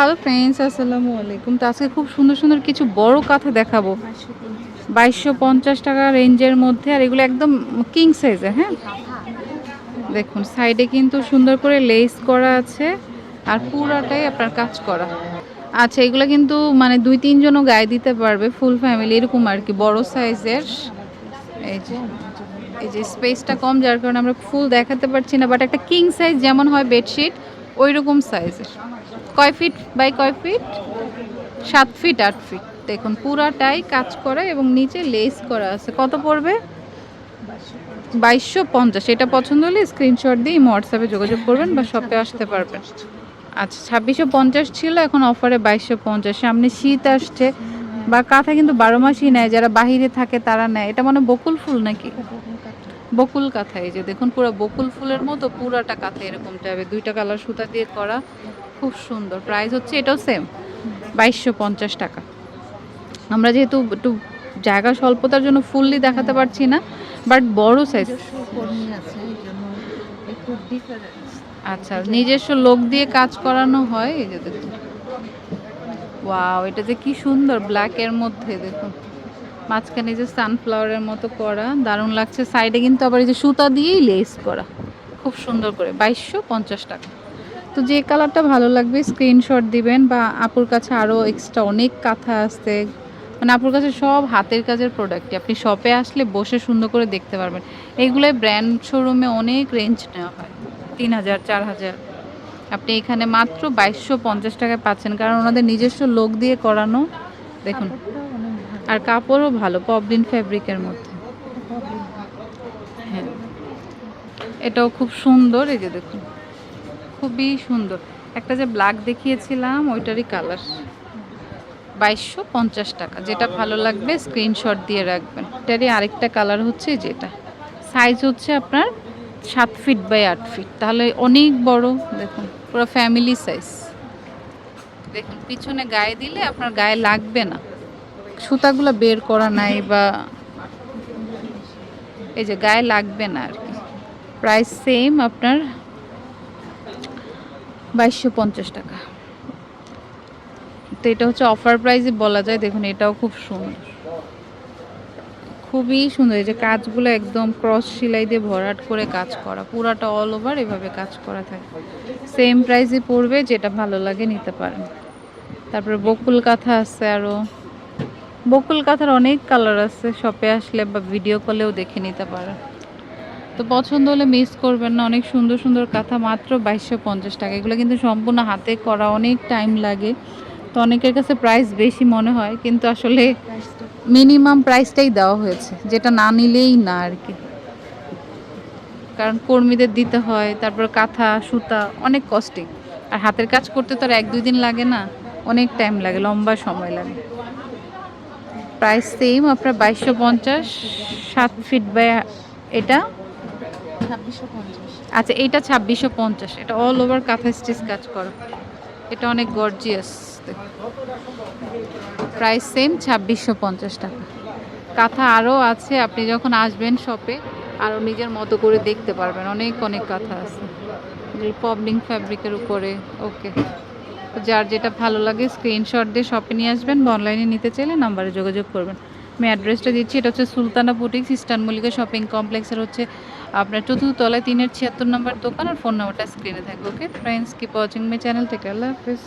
Hello friends আসসালামু আলাইকুম। তো আজকে খুব সুন্দর সুন্দর কিছু বড় কাঁথা দেখাবো। বাইশশো পঞ্চাশ টাকা রেঞ্জের মধ্যে, আর এগুলো একদম কিং সাইজের হ্যাঁ? দেখুন সাইডে কিন্তু সুন্দর করে লেস করা আছে, আর পুরাটাই আপনার কাজ করা। আচ্ছা এগুলো কিন্তু মানে দুই, তিনজনও গায়ে দিতে পারবে ফুল ফ্যামিলি এরকম আর কি, বড় সাইজের এই যে এই যে স্পেসটা কম, যার কারণে আমরা ফুল দেখাতে পারছি না বাট একটা কিং সাইজ যেমন হয় বেডশিট ওই রকম সাইজের কয় ফিট বাই কয় ফিট সাত ফিট আট ফিট দেখুন পুরাটাই কাজ করা এবং নিচে লেস করা আছে। কত পড়বে? বাইশশো পঞ্চাশ। এটা পছন্দ হলে স্ক্রিনশট দিয়ে হোয়াটসঅ্যাপে যোগাযোগ করবেন বা শপে আসতে পারবেন। আচ্ছা ছাব্বিশশো পঞ্চাশ ছিল, এখন অফারে বাইশশো পঞ্চাশ। সামনে শীত আসছে। বা কাঁথা কিন্তু বারো মাসই নেয় যারা বাহিরে থাকে তারা নেয়। এটা মানে বকুল ফুল নাকি? বকুল কাঁথা এই যে দেখুন পুরো বকুল ফুলের মতো পুরাটা কাঁথা এরকম টাইপের দুইটা কালার সুতা দিয়ে করা খুব সুন্দর। প্রাইস হচ্ছে এটাও সেম বাইশশো পঞ্চাশ টাকা। আমরা যেহেতু একটু জায়গা স্বল্পতার জন্য ফুললি দেখাতে পারছি না বাট বড় সাইজ আচ্ছা নিজস্ব লোক দিয়ে কাজ করানো হয় এই যে দেখুন। ওয়াও এটা যে কি সুন্দর ব্ল্যাক এর মধ্যে, দেখুন। মাঝখানে যে সানফ্লাওয়ারের মতো করা, দারুণ লাগছে। সাইডে কিন্তু আবার এই যে সুতা দিয়েই লেস করা। খুব সুন্দর করে, বাইশশো পঞ্চাশ টাকা। তো যে কালারটা ভালো লাগবে স্ক্রিনশট দিবেন বা আপুর কাছে আরও এক্সট্রা অনেক কাঁথা আসতে মানে আপুর কাছে সব হাতের কাজের প্রোডাক্টই আপনি শপে আসলে বসে সুন্দর করে দেখতে পারবেন। এইগুলোই ব্র্যান্ড শোরুমে অনেক রেঞ্জ নেওয়া হয়। তিন হাজার, চার হাজার। আপনি এখানে মাত্র বাইশশো পঞ্চাশ টাকায় পাচ্ছেন, কারণ ওনাদের নিজস্ব লোক দিয়ে করানো। দেখুন, আর কাপড়ও ভালো পবলিন ফ্যাব্রিকের মধ্যে। হ্যাঁ এটাও খুব সুন্দর, এই যে দেখুন, খুবই সুন্দর। একটা যে ব্ল্যাক দেখিয়েছিলাম, ওইটারই কালার বাইশশো পঞ্চাশ টাকা, যেটা ভালো লাগবে স্ক্রিনশট দিয়ে রাখবেন। এটারই আরেকটা কালার হচ্ছে যেটা সাইজ হচ্ছে আপনার সাত ফিট বাই আট ফিট তাহলে অনেক বড়, দেখুন। পুরো ফ্যামিলি সাইজ দেখুন, পিছনে গায়ে দিলে আপনার গায়ে লাগবে না। সুতাগুলো বের করা নাই বা এই যে গায়ে লাগবে না আর কি। প্রাইস সেম আপনার বাইশশো পঞ্চাশ টাকা। তো এটা হচ্ছে অফার প্রাইসে বলা যায়, দেখুন এটাও খুব সুন্দর। খুবই সুন্দর, এই যে কাজগুলো একদম ক্রস সেলাই দিয়ে ভরাট করে কাজ করা, পুরাটা অল ওভার এভাবে কাজ করা থাকে। সেম প্রাইসে পড়বে যেটা ভালো লাগে নিতে পারেন। তারপরে বকুল কাঁথা আছে আরও বকুল কাঁথার অনেক কালার আছে শপে আসলে বা ভিডিও কলেও দেখে নিতে পারেন। তো পছন্দ হলে মিস করবেন না অনেক সুন্দর সুন্দর কাঁথা মাত্র বাইশশো পঞ্চাশ টাকা। এগুলো কিন্তু সম্পূর্ণ হাতে করা অনেক টাইম লাগে। তো অনেকের কাছে প্রাইস বেশি মনে হয় কিন্তু আসলে মিনিমাম প্রাইসটাই দেওয়া হয়েছে যেটা না নিলেই না আর কি। কারণ কর্মীদের দিতে হয় তারপর কাঁথা সুতা অনেক কস্টিং আর হাতের কাজ করতে তো আর এক দুই দিন লাগে না অনেক টাইম লাগে লম্বা সময় লাগে। প্রাইস সেম আপনার বাইশশো পঞ্চাশ সাত ফিট বাই এটা? আচ্ছা এইটা ছাব্বিশশো পঞ্চাশ এটা অল ওভার কাঁথা স্টিচ কাজ করো। এটা অনেক গর্জিয়াস প্রাইস সেম ছাব্বিশশো পঞ্চাশ টাকা। কাঁথা আরও আছে আপনি যখন আসবেন শপে আরও নিজের মতো করে দেখতে পারবেন। অনেক অনেক কথা আছে। পবলিং ফ্যাব্রিকের উপরে, ওকে। যার যেটা ভালো লাগে স্ক্রিনশট দিয়ে শপে নিয়ে আসবেন বা অনলাইনে নিতে চাইলে নাম্বারে যোগাযোগ করবেন। আমি অ্যাড্রেসটা দিচ্ছি, এটা হচ্ছে Sultana boutiques eastern Mallika shopping কমপ্লেক্সের হচ্ছে আপনার চতুর্থ তলায় তিনের ছিয়াত্তর নম্বর দোকান আর ফোন নাম্বারটা স্ক্রিনে থাকবে, okay? Friends keep watching my channel থেকে আল্লাহ হাফিজ।